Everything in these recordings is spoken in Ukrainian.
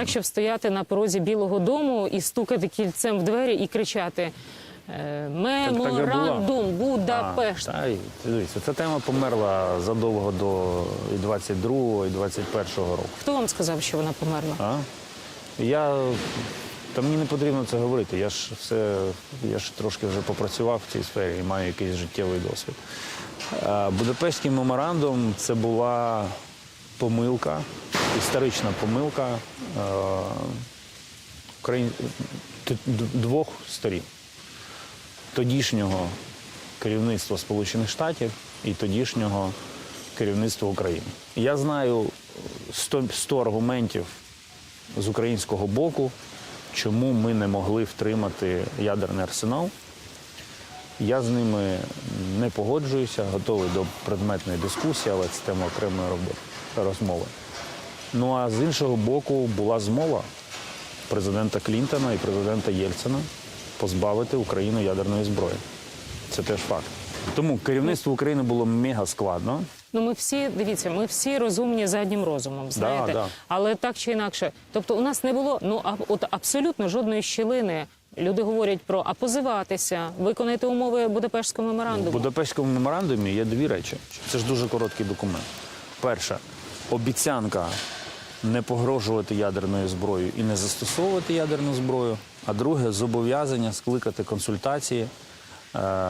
так, щоб стояти на порозі Білого Дому і стукати кільцем в двері і кричати е, Меморандум Будапешт. А, та ця тема померла задовго до і 22-го, і 21-го року. Хто вам сказав, що вона померла? А? Я, та мені не потрібно це говорити. Я ж все, я ж трошки вже попрацював в цій сфері і маю якийсь життєвий досвід. Е, Будапештський меморандум це була помилка, історична помилка е, двох сторін. Тодішнього керівництва Сполучених Штатів і тодішнього керівництва України. Я знаю 100, 100 аргументів з українського боку, чому ми не могли втримати ядерний арсенал. Я з ними не погоджуюся, готовий до предметної дискусії, але це тема окремої розмови. Ну а з іншого боку, була змова президента Клінтона і президента Єльцина позбавити Україну ядерної зброї. Це теж факт. Тому керівництво України було мега складно. Ну, ми всі дивіться, ми всі розумні заднім розумом, знаєте, да. але так чи інакше. Тобто, у нас не було ну а, от абсолютно жодної щілини. Люди говорять про а позиватися, виконати умови Будапештського В меморандуму. Будапештському меморандумі є дві речі. Це ж дуже короткий документ. Перша обіцянка не погрожувати ядерною зброєю і не застосовувати ядерну зброю. А друге зобов'язання скликати консультації е,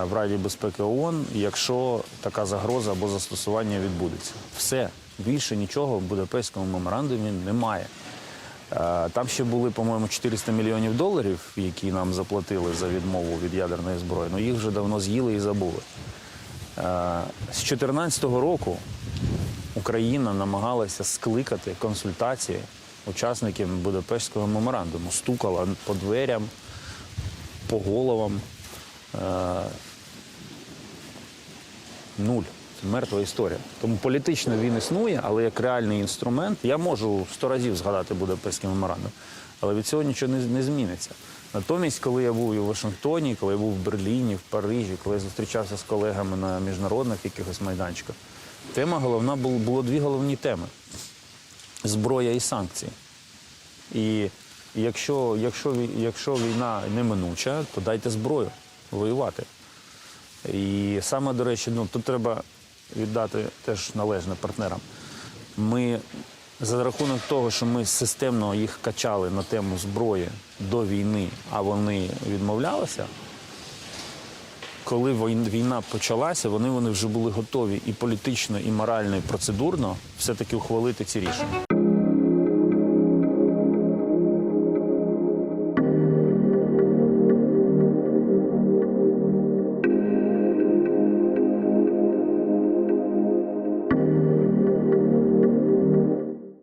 в Раді безпеки ООН, якщо така загроза або застосування відбудеться. Все більше нічого в Будапештському меморандумі немає. Е, Там ще були, по-моєму, 400 мільйонів доларів, які нам заплатили за відмову від ядерної зброї. Ну їх вже давно з'їли і забули. Е, З 2014 року Україна намагалася скликати консультації учасників Будапештського меморандуму, стукала по дверям, по головам. Е, Нуль. Це мертва історія. Тому політично він існує, але як реальний інструмент я можу сто разів згадати Будапештський меморандум, але від цього нічого не, не зміниться. Натомість, коли я був і в Вашингтоні, коли я був в Берліні, в Парижі, коли я зустрічався з колегами на міжнародних якихось майданчиках, тема головна було, дві головні теми: зброя і санкції. І якщо, якщо, якщо війна неминуча, то дайте зброю воювати. І саме, до речі, ну, тут треба віддати теж належне партнерам. Ми за рахунок того, що ми системно їх качали на тему зброї до війни, а вони відмовлялися. Коли війна почалася, вони, вони вже були готові і політично, і морально, і процедурно все-таки ухвалити ці рішення.